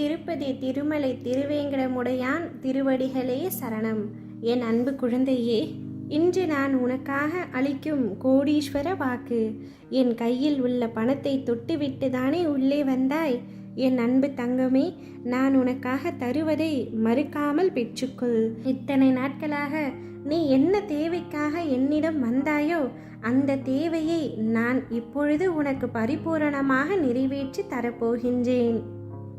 திருப்பதி திருமலை திருவேங்கடமுடையான் திருவடிகளே சரணம். என் அன்பு குழந்தையே இன்று நான் உனக்காக அளிக்கும் கோடீஸ்வர வாக்கு. என் கையில் உள்ள பணத்தை தொட்டுவிட்டு தானே உள்ளே வந்தாய்? என் அன்பு தங்கமே நான் உனக்காக தருவதை மறுக்காமல் பெற்றுக்கொள். இத்தனை நாட்களாக நீ என்ன தேவைக்காக என்னிடம் வந்தாயோ அந்த தேவையை நான் இப்பொழுது உனக்கு பரிபூரணமாக நிறைவேற்றி தரப்போகின்றேன்.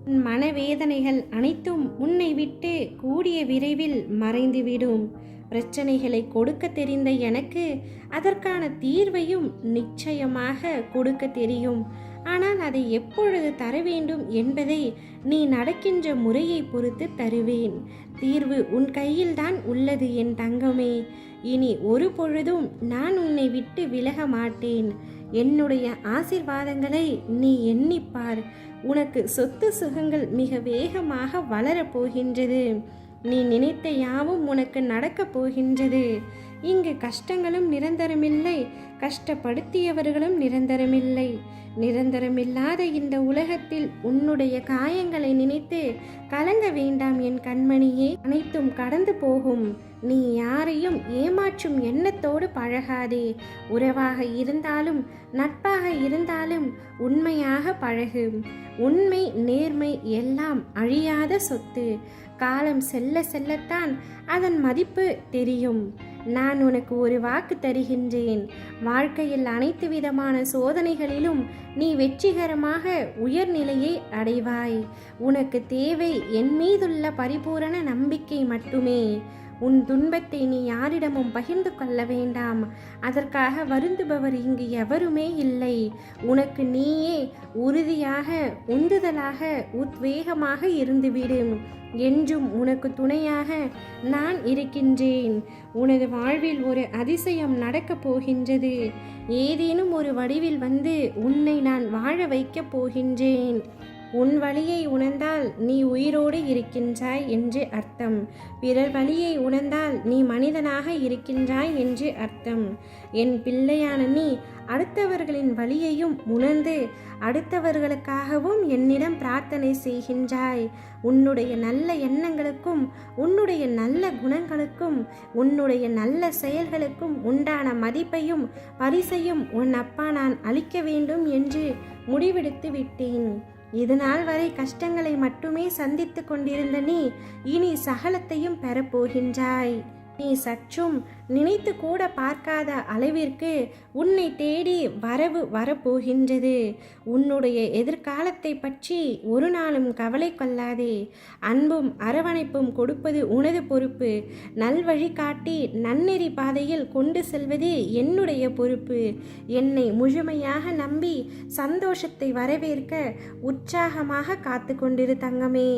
உன் மனவேதனைகள் அனைத்தும் உன்னை விட்டு கூடிய விரைவில் மறைந்துவிடும். பிரச்சனைகளை கொடுக்க தெரிந்த எனக்கு அதற்கான தீர்வையும் நிச்சயமாக கொடுக்க தெரியும். ஆனால் அதை எப்பொழுது தர வேண்டும் என்பதை நீ நடக்கின்ற முறையை பொறுத்து தருவேன். தீர்வு உன் கையில்தான் உள்ளது என் தங்கமே. இனி ஒரு பொழுதும் நான் உன்னை விட்டு விலக மாட்டேன். என்னுடைய ஆசிர்வாதங்களை நீ எண்ணிப்பார். உனக்கு சொத்து சுகங்கள் மிக வேகமாக வளரப் போகின்றது. நீ நினைத்த யாவும் உனக்கு நடக்கப் போகின்றது. இங்கு கஷ்டங்களும் நிரந்தரமில்லை. கஷ்டப்படுத்தியவர்களும் நிரந்தரமில்லை. நிரந்தரமில்லாத இந்த உலகத்தில் உன்னுடைய காயங்களை நினைத்து கலங்க வேண்டாம் என் கண்மணியே. அனைத்தும் கடந்து போகும். நீ யாரையும் ஏமாற்றும் எண்ணத்தோடு பழகாதே. உறவாக இருந்தாலும் நட்பாக இருந்தாலும் உண்மையாக பழகு. உண்மை நேர்மை எல்லாம் அழியாத சொத்து. காலம் செல்ல செல்லத்தான் அதன் மதிப்பு தெரியும். நான் உனக்கு ஒரு வாக்கு தருகின்றேன். வாழ்க்கையில் அனைத்து விதமான சோதனைகளிலும் நீ வெற்றிகரமாக உயர்நிலையை அடைவாய். உனக்கு தேவை என் மீதுள்ள பரிபூரண நம்பிக்கை மட்டுமே. உன் துன்பத்தை நீ யாரிடமும் பகிர்ந்து கொள்ள வேண்டாம். அதற்காக வருந்துபவர் இங்கு எவருமே இல்லை. உனக்கு நீயே உறுதியாக உந்துதலாக உத்வேகமாக இருந்துவிடும் என்றும் உனக்கு துணையாக நான் இருக்கின்றேன். உனது வாழ்வில் ஒரு அதிசயம் நடக்கப் போகின்றது. ஏதேனும் ஒரு வடிவில் வந்து உன்னை நான் வாழ வைக்கப் போகின்றேன். உன் வழியை உணர்ந்தால் நீ உயிரோடு இருக்கின்றாய் என்று அர்த்தம். பிறர் வழியை உணர்ந்தால் நீ மனிதனாக இருக்கின்றாய் என்று அர்த்தம். என் பிள்ளையான நீ அடுத்தவர்களின் வழியையும் உணர்ந்து அடுத்தவர்களுக்காகவும் என்னிடம் பிரார்த்தனை செய்கின்றாய். உன்னுடைய நல்ல எண்ணங்களுக்கும் உன்னுடைய நல்ல குணங்களுக்கும் உன்னுடைய நல்ல செயல்களுக்கும் உண்டான மதிப்பையும் பரிசையும் உன் அப்பா நான் அளிக்க வேண்டும் என்று முடிவெடுத்து விட்டேன் இதுநாள் வரை கஷ்டங்களை மட்டுமே சந்தித்து கொண்டிருந்த நீ இனி சகலத்தையும் பெறப்போகின்றாய் நீ சற்றும் நினைத்து கூட பார்க்காத அளவிற்கு உன்னை தேடி வரவு வரப்போகின்றது. உன்னுடைய எதிர்காலத்தை பற்றி ஒரு நாளும் கவலை கொள்ளாதே. அன்பும் அரவணைப்பும் கொடுப்பது உனது பொறுப்பு. நல்வழி காட்டி நன்னெறி பாதையில் கொண்டு செல்வதே என்னுடைய பொறுப்பு. என்னை முழுமையாக நம்பி சந்தோஷத்தை வரவேற்க உற்சாகமாக காத்து கொண்டிரு தங்கமே.